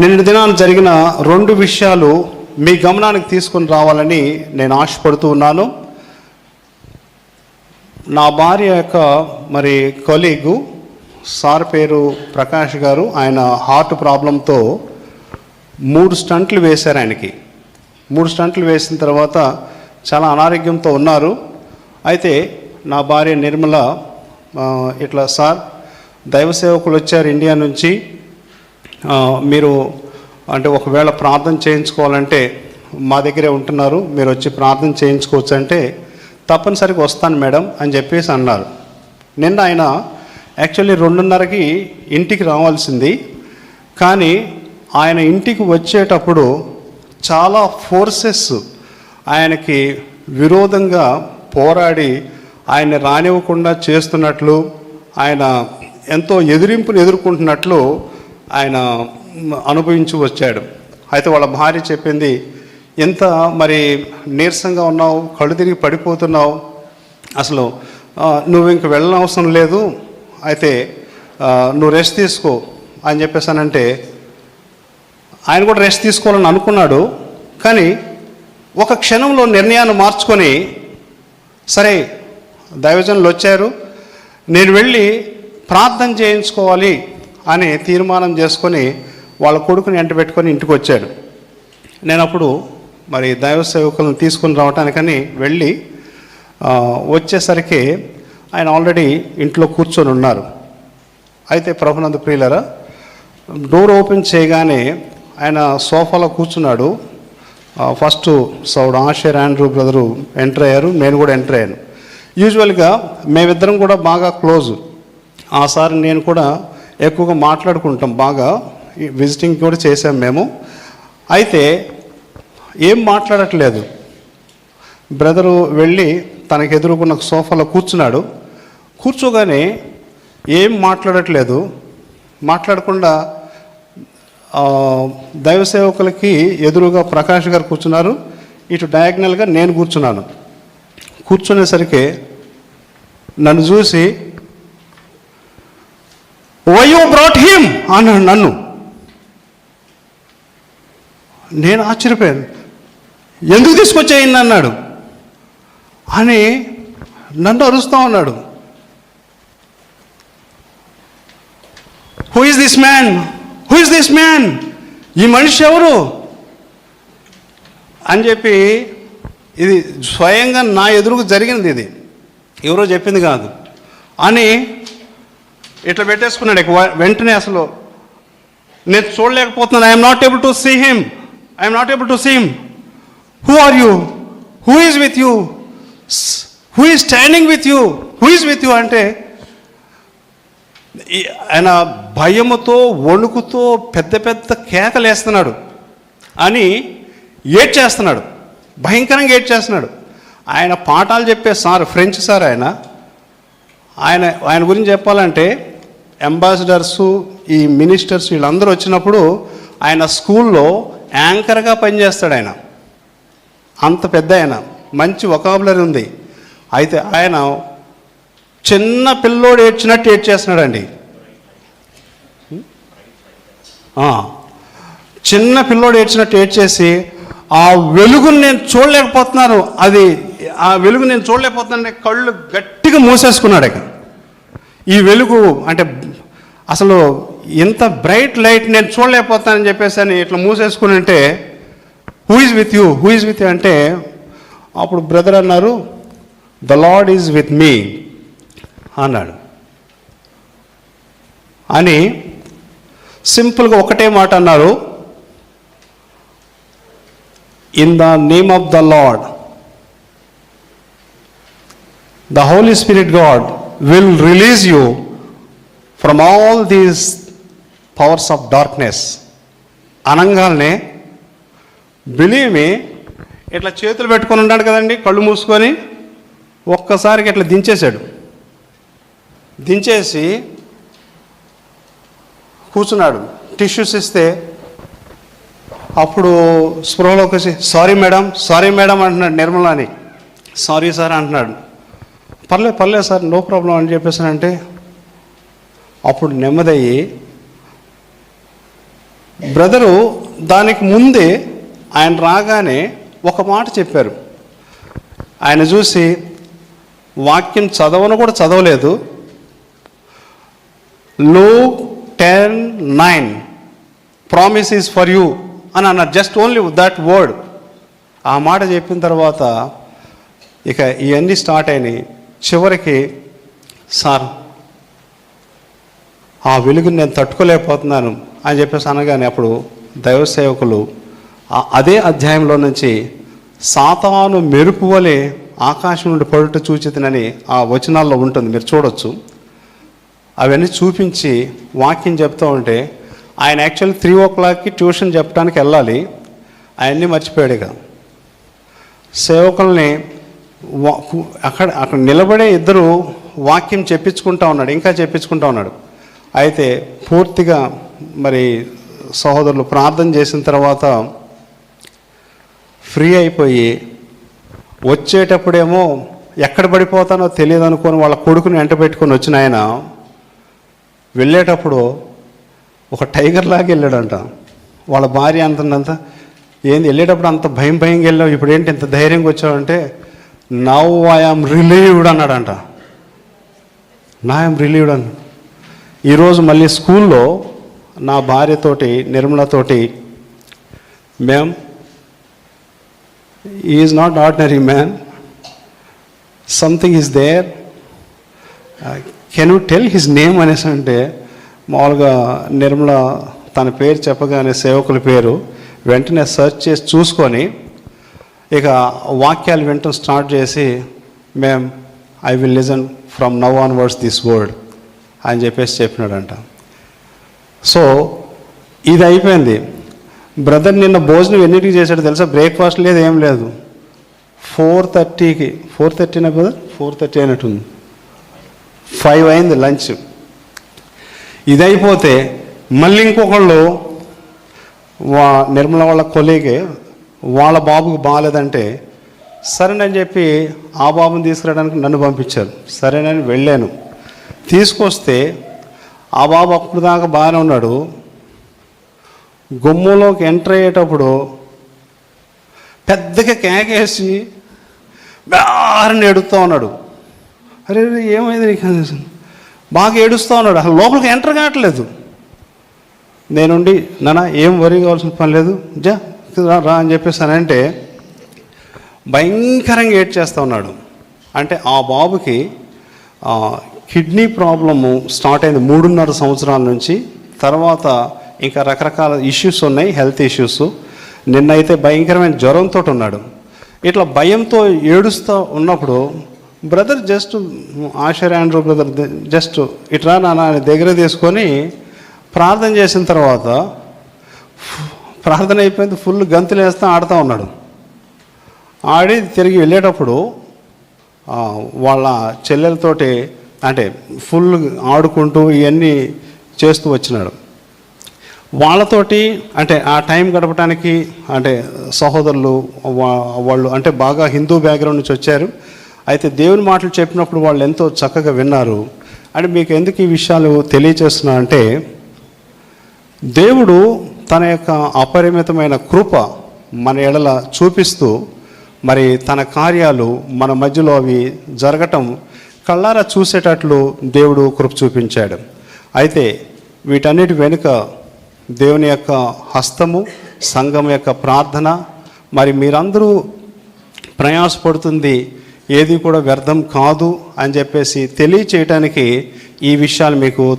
నిన్న దినాన జరిగిన రెండు విషయాలు మీ గమనానికి తీసుకొని రావాలని నేను ఆశపడుతూ ఉన్నాను. నా భార్య యొక్క మరి కొలీగు సార్ పేరు ప్రకాష్ గారు. ఆయన హార్ట్ ప్రాబ్లంతో మూడు స్టంట్లు వేశారు ఆయనకి. మూడు స్టంట్లు వేసిన తర్వాత చాలా అనారోగ్యంతో ఉన్నారు. అయితే నా భార్య నిర్మల ఇట్లా సార్ దైవ సేవకులు వచ్చారు ఇండియా నుంచి. మీరు అంటే ఒకవేళ ప్రార్థన చేయించుకోవాలంటే మా దగ్గరే ఉంటున్నారు మీరు వచ్చి ప్రార్థన చేయించుకోవచ్చు అంటే తప్పనిసరిగా వస్తాను మేడం అని చెప్పేసి అన్నారు. నిన్న ఆయన యాక్చువల్లీ రెండున్నరకి ఇంటికి రావాల్సింది కానీ ఆయన ఇంటికి వచ్చేటప్పుడు చాలా ఫోర్సెస్ ఆయనకి విరోధంగా పోరాడి ఆయన రానివ్వకుండా చేస్తున్నట్లు ఆయన ఎంతో ఎదిరింపును ఎదుర్కొంటున్నట్లు ఆయన అనుభవించి వచ్చాడు. అయితే వాళ్ళ భార్య చెప్పింది ఎంత మరి నీరసంగా ఉన్నావు కళ్ళు తిరిగి పడిపోతున్నావు అసలు నువ్వు ఇంక వెళ్ళనవసరం లేదు అయితే నువ్వు రెస్ట్ తీసుకో అని చెప్పేసానంటే ఆయన కూడా రెస్ట్ తీసుకోవాలని అనుకున్నాడు. కానీ ఒక క్షణంలో నిర్ణయాన్ని మార్చుకొని సరే దైవజనులు వచ్చారు నేను వెళ్ళి ప్రార్థన చేయించుకోవాలి అని తీర్మానం చేసుకొని వాళ్ళ కొడుకుని ఎంట పెట్టుకొని ఇంటికి వచ్చాడు. నేను అప్పుడు మరి దైవ సేవకులను తీసుకుని రావటానికని వెళ్ళి వచ్చేసరికి ఆయన ఆల్రెడీ ఇంట్లో కూర్చొని ఉన్నారు. అయితే ప్రభునంద ప్రియులరా డోర్ ఓపెన్ చేయగానే ఆయన సోఫాలో కూర్చున్నాడు. ఫస్ట్ సౌడ్ ఆషర్ ఆండ్రూ బ్రదరు ఎంటర్ అయ్యారు నేను కూడా ఎంటర్ అయ్యాను. యూజువల్గా మేమిద్దరం కూడా బాగా క్లోజ్. ఆ సార్ నేను కూడా ఎక్కువగా మాట్లాడుకుంటాం బాగా. విజిటింగ్ కూడా చేసాం మేము. అయితే ఏం మాట్లాడట్లేదు. బ్రదరు వెళ్ళి తనకు ఎదురుకున్న సోఫాలో కూర్చున్నాడు. కూర్చోగానే ఏం మాట్లాడట్లేదు. మాట్లాడకుండా దైవ సేవకులకి ఎదురుగా ప్రకాష్ గారు కూర్చున్నారు. ఇటు డయాగ్నల్గా నేను కూర్చున్నాను. కూర్చునేసరికి నన్ను చూసి వై యూ బ్రాట్ హిమ్ అన్నాడు నన్ను. నేను ఆశ్చర్యపోయాను. ఎందుకు తీసుకొచ్చేయండి అన్నాడు. అని నన్ను అరుస్తూ ఉన్నాడు. Who is this man who is this man ఈ మనిషి ఎవరు? అని చెప్పి ఇది స్వయంగా నా ఎదురుకు జరిగినది ఇది. ఎవరో చెప్పింది కాదు. అని ఇట్లా పెట్టేసుకున్నాడు. వెంటనే అసలు నేను చూడలేకపోతున్నాను. I'm not able to see him I'm not able to see him who are you who is with you who is standing with you who is with you అంటే ఆయన భయముతో వణుకుతో పెద్ద పెద్ద కేకలు వేస్తున్నాడు. అని ఏడ్చేస్తున్నాడు భయంకరంగా ఏడ్చేస్తున్నాడు ఆయన పాఠాలు చెప్పే సార్ ఫ్రెంచ్ సార్ ఆయన. ఆయన ఆయన గురించి చెప్పాలంటే అంబాసిడర్సు ఈ మినిస్టర్స్ వీళ్ళందరూ వచ్చినప్పుడు ఆయన స్కూల్లో యాంకర్గా పనిచేస్తాడు ఆయన అంత పెద్ద ఆయన. మంచి వొకాబులరీ ఉంది. అయితే ఆయన చిన్న పిల్లోడు ఏడ్చినట్టు ఏడ్చేస్తున్నాడండి. చిన్న పిల్లోడు ఏడ్చినట్టు ఏడ్చేసి ఆ వెలుగుని నేను చూడలేకపోతున్నాను. అది ఆ వెలుగు నేను చూడలేకపోతున్నాను కళ్ళు గట్టిగా మూసేసుకున్నాడు ఇక ఈ వెలుగు అంటే అసలు ఇంత బ్రైట్ లైట్ నేను చూడలేకపోతానని చెప్పేసి అని ఇట్లా మూసేసుకుని అంటే who is with you who is with you అంటే అప్పుడు బ్రదర్ అన్నారు the Lord is with me అన్నాడు. అని సింపుల్గా ఒకటే మాట అన్నారు in the name of the Lord the Holy Spirit God will release you from all these powers of darkness అనంగానే బిలీవ్ మీ ఇట్లా చేతులు పెట్టుకొని ఉన్నాడు కదండి కళ్ళు మూసుకొని ఒక్కసారికి ఇట్లా దించేశాడు. దించేసి కూర్చున్నాడు. టిష్యూస్ ఇస్తే అప్పుడు స్పృహలోకి వచ్చి సారీ మేడం సారీ మేడం అంటున్నాడు నిర్మలాని. సారీ సార్ అంటున్నాడు. పర్లేదు పర్లేదు సార్ నో ప్రాబ్లం అని చెప్పేసానంటే అప్పుడు నెమ్మదయ్యి బ్రదరు దానికి ముందే ఆయన రాగానే ఒక మాట చెప్పారు. ఆయన చూసి వాక్యం చదవను కూడా చదవలేదు. లో ten nine promise is for you అని అన్నారు జస్ట్ ఓన్లీ దట్ వర్డ్. ఆ మాట చెప్పిన తర్వాత ఇక ఇవన్నీ స్టార్ట్ అయినాయి. చివరికి సార్ ఆ వెలుగుని నేను తట్టుకోలేకపోతున్నాను అని చెప్పేసి అనగానే అప్పుడు దైవ సేవకులు అదే అధ్యాయంలో నుంచి సాతాను మెరుపు వలె ఆకాశం నుండి పడుట చూచితనని ఆ వచనాల్లో ఉంటుంది. మీరు చూడొచ్చు. అవన్నీ చూపించి వాక్యం చెప్తూ ఉంటే ఆయన యాక్చువల్లీ త్రీ ఓ క్లాక్కి ట్యూషన్ చెప్పడానికి వెళ్ళాలి. అవన్నీ మర్చిపోయాడు ఇక. సేవకుల్ని అక్కడ అక్కడ నిలబడే ఇద్దరు వాక్యం చెప్పించుకుంటా ఉన్నాడు ఇంకా చెప్పించుకుంటా ఉన్నాడు. అయితే పూర్తిగా మరి సహోదరులు ప్రార్థన చేసిన తర్వాత ఫ్రీ అయిపోయి వచ్చేటప్పుడేమో ఎక్కడ పడిపోతానో తెలియదు అనుకొని వాళ్ళ కొడుకుని వెంట పెట్టుకొని వచ్చిన ఆయన వెళ్ళేటప్పుడు ఒక టైగర్ లాగా వెళ్ళాడంట. వాళ్ళ భార్య అంటున్నంత ఏంది వెళ్ళేటప్పుడు అంత భయం భయంగా వెళ్ళావు? ఇప్పుడు ఏంటి ఇంత ధైర్యంగా వచ్చావంటే నవ్ ఐఆమ్ రిలీవ్డ్ అన్నాడంట. నా ఐఎమ్ రిలీవ్డ్ అన్న ఈరోజు మళ్ళీ స్కూల్లో నా భార్యతోటి నిర్మలతోటి man is not ordinary man something is there can you tell his name అనేసి అంటే మామూలుగా నిర్మల తన పేరు చెప్పగానే సేవకుల పేరు వెంటనే సెర్చ్ చేసి చూసుకొని ఇక వాక్యాలు వినటం స్టార్ట్ చేసి మేం I will listen from now on words this word అని చెప్పేసి చెప్పినాడంట. సో ఇది అయిపోయింది బ్రదర్ నిన్న భోజనం ఎన్నిటికి చేశాడు తెలుసా? బ్రేక్ఫాస్ట్ లేదు ఏం లేదు. ఫోర్ థర్టీకి ఫోర్ థర్టీనా బ్రదర్? ఫోర్ థర్టీ అయినట్టుంది. ఫైవ్ అయింది లంచ్. ఇది అయిపోతే మళ్ళీ ఇంకొకళ్ళు వా నిర్మల వాళ్ళ కొలీగే వాళ్ళ బాబుకి బాగాలేదంటే సరేనని చెప్పి ఆ బాబుని తీసుకురావడానికి నన్ను పంపించారు. సరేనని వెళ్ళాను. తీసుకొస్తే ఆ బాబు అప్పుడు దాకా బాగానే ఉన్నాడు. గుమ్మంలోకి ఎంటర్ అయ్యేటప్పుడు పెద్దగా కేకేసి బారని ఏడుస్తూ ఉన్నాడు. అరే ఏమైంది నీకు? బాగా ఏడుస్తూ ఉన్నాడు. అసలు లోపలికి ఎంటర్ కావట్లేదు. నేనుండి నానా ఏం వరి కావాల్సిన పని లేదు. జా రా రా అని చెప్పేసి అని అంటే భయంకరంగా ఏడ్ చేస్తూ ఉన్నాడు. అంటే ఆ బాబుకి కిడ్నీ ప్రాబ్లము స్టార్ట్ అయింది మూడున్నర సంవత్సరాల నుంచి. తర్వాత ఇంకా రకరకాల ఇష్యూస్ ఉన్నాయి హెల్త్ ఇష్యూస్. నిన్నైతే భయంకరమైన జ్వరంతో ఉన్నాడు. ఇట్లా భయంతో ఏడుస్తూ ఉన్నప్పుడు brother just Asher Andrew brother just ఇట్లా నా దగ్గర తీసుకొని ప్రార్థన చేసిన తర్వాత ప్రార్థన అయిపోయింది ఫుల్ గంతులు వేస్తూ ఆడుతూ ఉన్నాడు. ఆడి తిరిగి వెళ్ళేటప్పుడు వాళ్ళ చెల్లెలతోటి అంటే ఫుల్ ఆడుకుంటూ ఇవన్నీ చేస్తూ వచ్చినాడు. వాళ్ళతోటి అంటే ఆ టైం గడపడానికి అంటే సహోదరులు వాళ్ళు అంటే బాగా హిందూ బ్యాక్గ్రౌండ్ నుంచి వచ్చారు. అయితే దేవుని మాటలు చెప్పినప్పుడు వాళ్ళు ఎంతో చక్కగా విన్నారు. అంటే మీకు ఎందుకు ఈ విషయాలు తెలియచేస్తున్నా అంటే దేవుడు తన యొక్క అపరిమితమైన కృప మన ఎడల చూపిస్తూ మరి తన కార్యాలు మన మధ్యలో అవి జరగటం కళ్ళారా చూసేటట్లు దేవుడు కృప చూపించాడు. అయితే వీటన్నిటి వెనుక దేవుని యొక్క హస్తము సంఘం యొక్క ప్రార్థన మరి మీరందరూ ప్రయాసపడుతుంది ఏది కూడా వ్యర్థం కాదు అని చెప్పేసి తెలియచేయటానికి ఈ విషయాలు మీకు